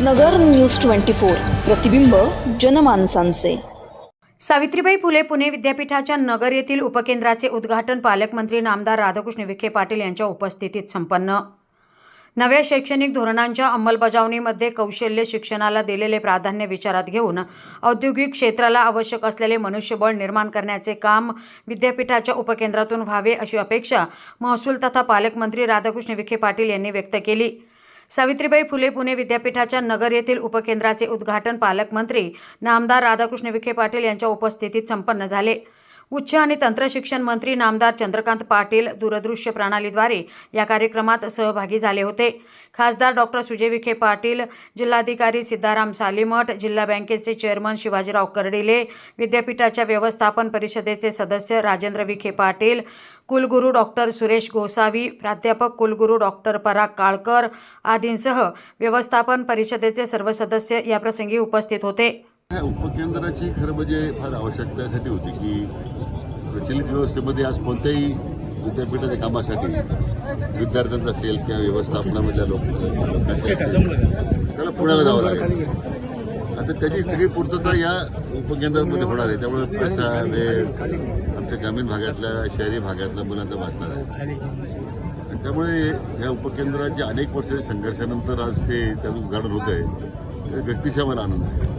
नगर news twenty four. प्रतिबिंब जनमानसांचे. सावित्रीबाई फुले पुणे विद्यापीठाच्या नगर येथील उपकेंद्राचे उद्घाटन पालकमंत्री नामदार राधाकृष्ण विखे पाटील यांच्या उपस्थितीत संपन्न. नव्या शैक्षणिक धोरणांच्या अंमलबजावणीमध्ये कौशल्य शिक्षणाला दिलेले प्राधान्य विचारात घेऊन औद्योगिक क्षेत्राला आवश्यक असलेले मनुष्यबळ निर्माण करण्याचे काम विद्यापीठाच्या उपकेंद्रातून व्हावे अशी अपेक्षा महसूल तथा पालकमंत्री राधाकृष्ण विखे पाटील यांनी व्यक्त केली. सावित्रीबाई फुले पुणे विद्यापीठाच्या नगर येथील उपकेंद्राचे उद्घाटन पालकमंत्री नामदार राधाकृष्ण विखे पाटील यांच्या उपस्थितीत संपन्न झाले. उच्च आणि तंत्रशिक्षण मंत्री नामदार चंद्रकांत पाटील दूरदृश्य प्रणालीद्वारे या कार्यक्रमात सहभागी झाले होते. खासदार डॉक्टर सुजय विखे पाटील जिल्हाधिकारी सिद्धाराम सालीमठ जिल्हा बँकेचे चेअरमन शिवाजीराव कर्डिले विद्यापीठाच्या व्यवस्थापन परिषदेचे सदस्य राजेंद्र विखे पाटील कुलगुरू डॉक्टर सुरेश गोसावी प्राध्यापक कुलगुरू डॉक्टर पराग काळकर आदींसह व्यवस्थापन परिषदेचे सर्व सदस्य याप्रसंगी उपस्थित होते. उपकेंद्राची खरं म्हणजे फार आवश्यकतेसाठी होती की प्रचलित व्यवस्थेमध्ये आज कोणत्याही विद्यापीठाच्या कामासाठी विद्यार्थ्यांचा असेल किंवा व्यवस्थापनामधल्या लोक लोकांचे असेल त्याला पुण्याला जावं लागेल. आता त्याची सगळी पूर्तता या उपकेंद्रामध्ये होणार आहे. त्यामुळे पैसा वेळ आमच्या ग्रामीण भागातल्या शहरी भागातल्या मुलांचा वाचणार आहे. त्यामुळे या उपकेंद्राच्या अनेक वर्षाच्या संघर्षानंतर आज ते त्याचं उद्घाटन होत आहे. व्यक्तिशा मला आनंद आहे.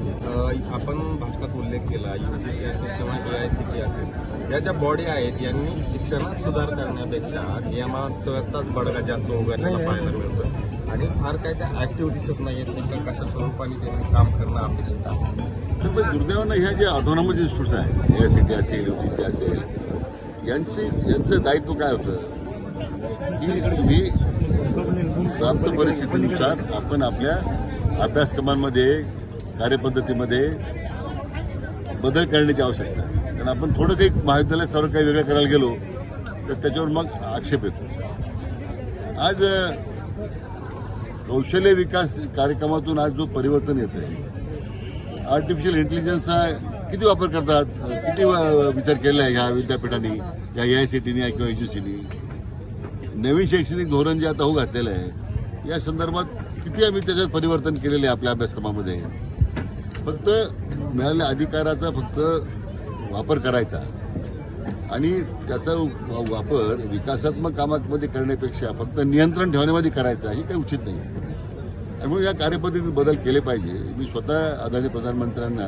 आपण भाषणात उल्लेख केला युजीसी असेल किंवा ए आय सी टी असेल या ज्या बॉडी आहेत यांनी शिक्षणात सुधार करण्यापेक्षा नियमातच बडगा जास्त उघडण्याला पाहायला मिळतं आणि फार काय त्या दिसत नाहीत नेमकं कशा स्वरूपाने त्यांनी काम करणं अपेक्षित आहे. तर दुर्दैवानं ह्या ज्या ऑटोनॉमस इन्स्टिट्यूट आहेत ए सी टी असेल युपीसी असेल यांचे यांचं दायित्व काय होतं? की प्राप्त परिस्थितीनुसार आपण आपल्या अभ्यासक्रमांमध्ये कार्यपद्धतीमध्ये बदल करण्याची आवश्यकता आहे. कारण आपण थोडं काही महाविद्यालय स्तरावर काही वेगळं करायला गेलो तर त्याच्यावर मग आक्षेप येतो. आज कौशल्य विकास कार्यक्रमातून आज जो परिवर्तन येत आहे आर्टिफिशियल इंटेलिजन्सचा किती वापर करतात? किती विचार केला आहे ह्या विद्यापीठांनी या ए आय सी टीने किंवा एज्युसीनी नवीन शैक्षणिक धोरण जे आता होऊ घातलेलं आहे या संदर्भात किती आम्ही त्याच्यात परिवर्तन केलेले आहे आपल्या अभ्यासक्रमामध्ये? फक्त मिळालेल्या अधिकाराचा फक्त वापर करायचा. आणि त्याचा वा- वापर विकासात्मक कामामध्ये करण्यापेक्षा फक्त नियंत्रण ठेवण्यामध्ये करायचा हे काही उचित नाही. त्यामुळे या कार्यपद्धतीत बदल केले पाहिजे. मी स्वतः आदरणीय प्रधानमंत्र्यांना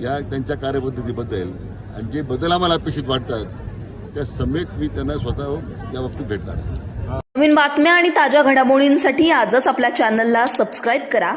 या त्यांच्या कार्यपद्धतीबद्दल आणि जे बदल आम्हाला अपेक्षित वाटतात त्या समेत मी त्यांना स्वतः या बाबतीत भेटणार नवीन बातम्या आणि ताज्या घडामोडींसाठी आजच आपल्या चॅनलला सबस्क्राईब करा.